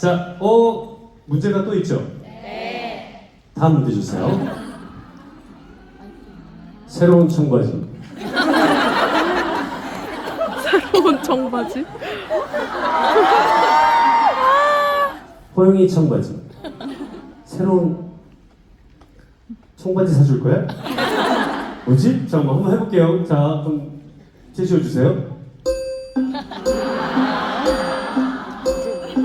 자, 어 문제가 또 있죠? 네. 다음 문제 주세요. 새로운 청바지. 새로운 청바지? 호영이 청바지. 새로운 청바지 사줄 거야? 뭐지? 잠깐만 한번 해볼게요. 자, 그럼 제시어 주세요.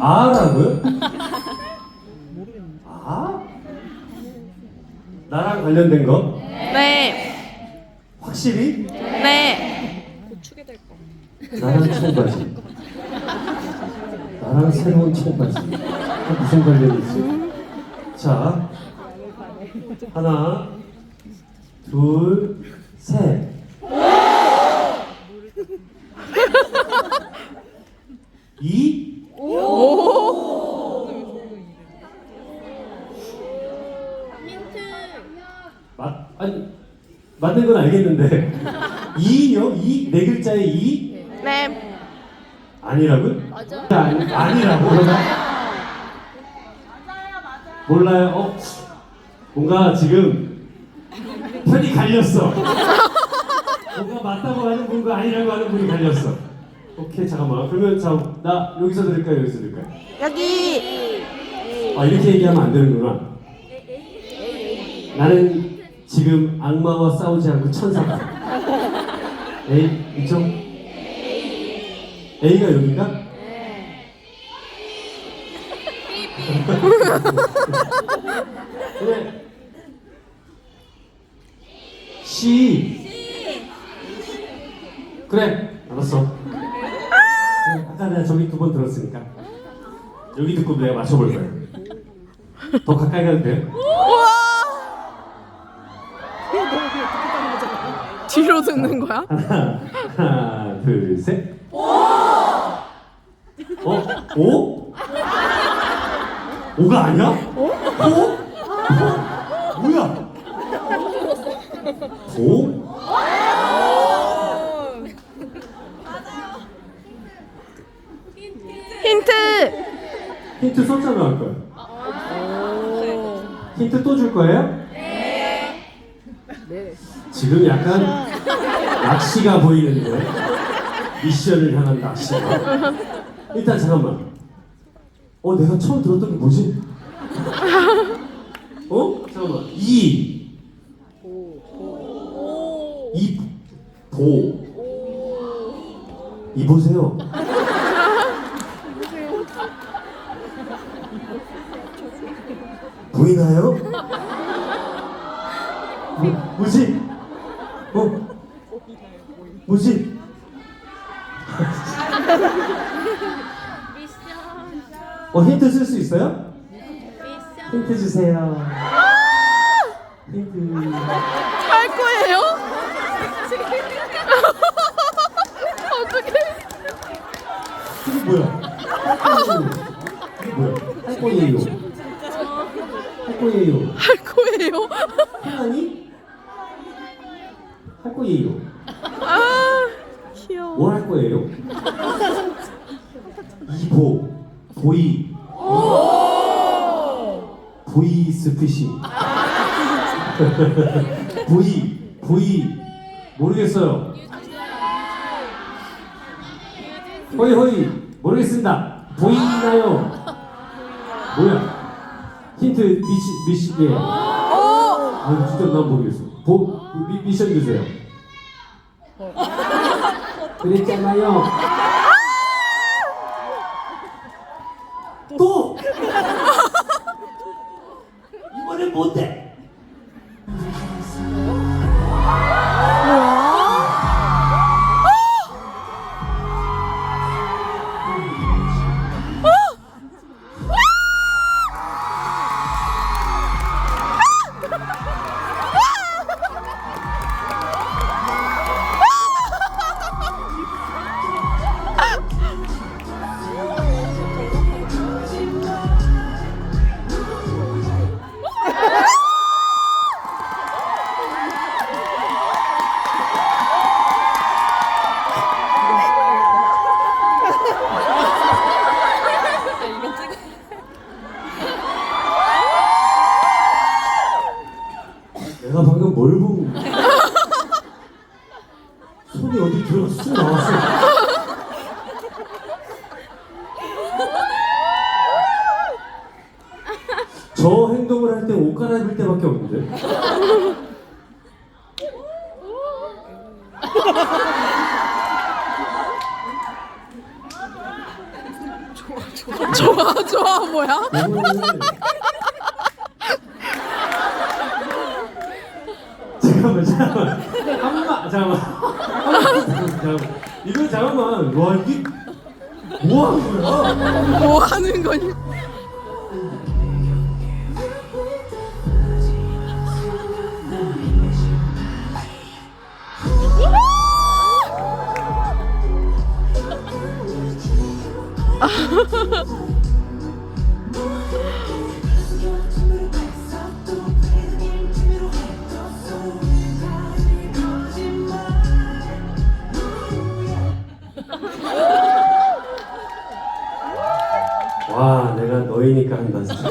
아라고요? 아? 나랑 관련된 거? 네. 확실히? 네. 나랑 청바지. 나랑 새로운 청바지. 아, 무슨 관련이 있지? 자, 하나, 둘, 셋. 이? 맞 아니 맞는 건 알겠는데 이요? 이? 네 글자의 이? 네. 아니라고요? 맞아요. 아니, 아니라고 그러나? 몰라요. 어? 뭔가 지금 편이 갈렸어. 뭔가 맞다고 하는 분과 아니라고 하는 분이 갈렸어. 오케이 잠깐만. 그러면 자, 나 여기서 들을까요? 여기서 들을까요? 여기. 아 이렇게 얘기하면 안 되는구나. 나는 지금 악마와 싸우지 않고 천사다. A 이쪽 A가 여기인가? 그래. C. 그래. 알았어. 아까 내가 저기 두 번 들었으니까 여기 듣고 내가 맞춰볼 거야. 더 가까이 가도 돼요? 뒤로 듣는 거야? 하나, 둘, 셋. 오! 어? 오? 오가 아니야? 오? 오? 뭐야? 오? 힌트. 힌트 썼잖아 아까. 힌트 또 줄 거예요? 네. 지금 약간 낚시가 보이는데 미션을 향한 낚시가. 일단 잠깐만. 어 내가 처음 들었던 게 뭐지? 어? 잠깐만. 이. 이. 보. 이 보세요. 보이나요? 뭐, 뭐지? 어? 뭐지? 어 힌트 쓸 수 있어요? 힌트 주세요. 힌트. 할 거예요? 어떻게? 이게 뭐야? 이게 뭐야? 할 거예요. 할 거예요. 할 거예요? 하니? 할 거예요. 아, 귀여워. 뭘할 거예요? 이보 보이 보이 스피싱 보이 보이 모르겠어요 허이 허이 모르겠습니다 보이나요? 뭐야? 힌트 미시 미시 예. 아 진짜 난 모르겠어. 보 미, 미션 주세요. 그랬잖아요. 또 이번엔 뭔데? 내가 방금 뭘 보고 손이 어디 들어가서 쑥 나왔어. 저 행동을 할 때 옷 갈아입을 때밖에 없는데. 좋아 좋아. 뭐야? 잠깐만 잠깐만 한마 잠깐만 잠깐만 이거 잠깐만 와 이게 뭐 하는 거야? 뭐 하는 거니? 내가 너희니까 한다 진짜.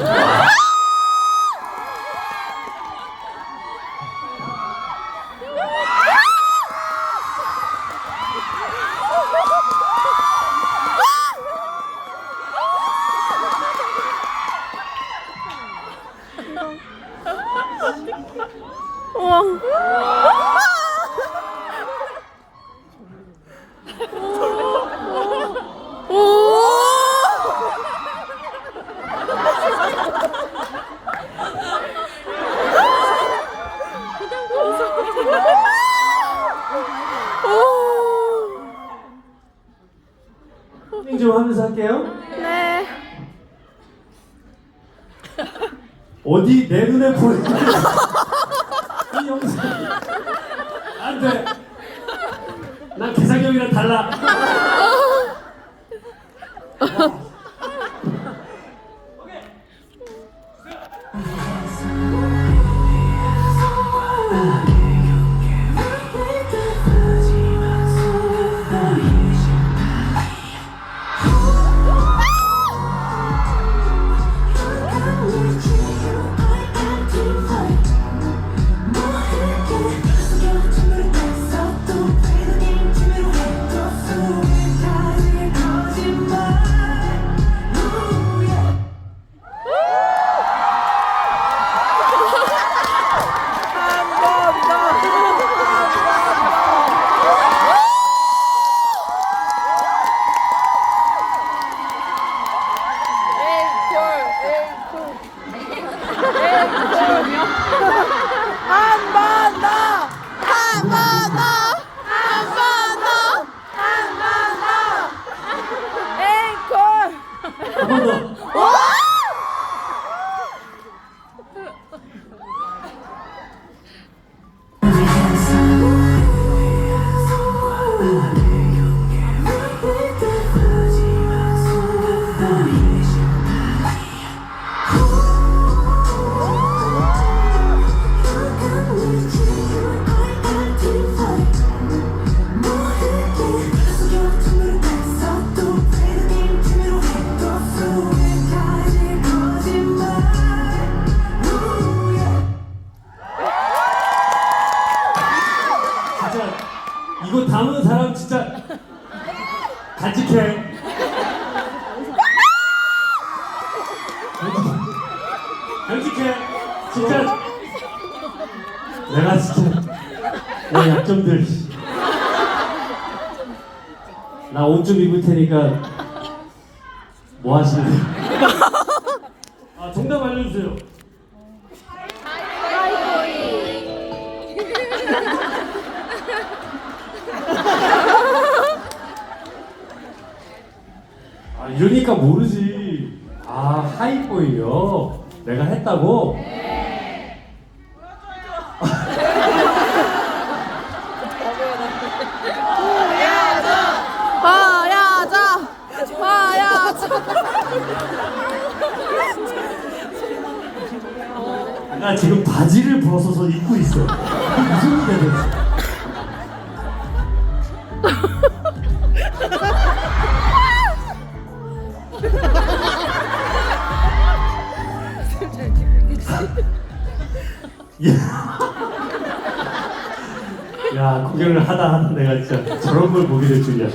우와. 오. 힐링 좀 하면서 할게요. 네. 어디 내 눈에 보이는 이 영상 안돼. 난 개상형이랑 달라. 한번 더! 간직해. 간직해. 진짜 내가 진짜 내 약점들 나 옷 좀 입을 테니까 뭐 하실래? 아 정답 알려주세요. 이러니까 모르지. 아 하이보이요. 내가 했다고? 화야자! 화야자! 나 지금 바지를 벗어서 입고 있어. 무슨 일이야 도대체? 야 구경을 하다 하다 내가 진짜 저런 걸 보게 될 줄이야.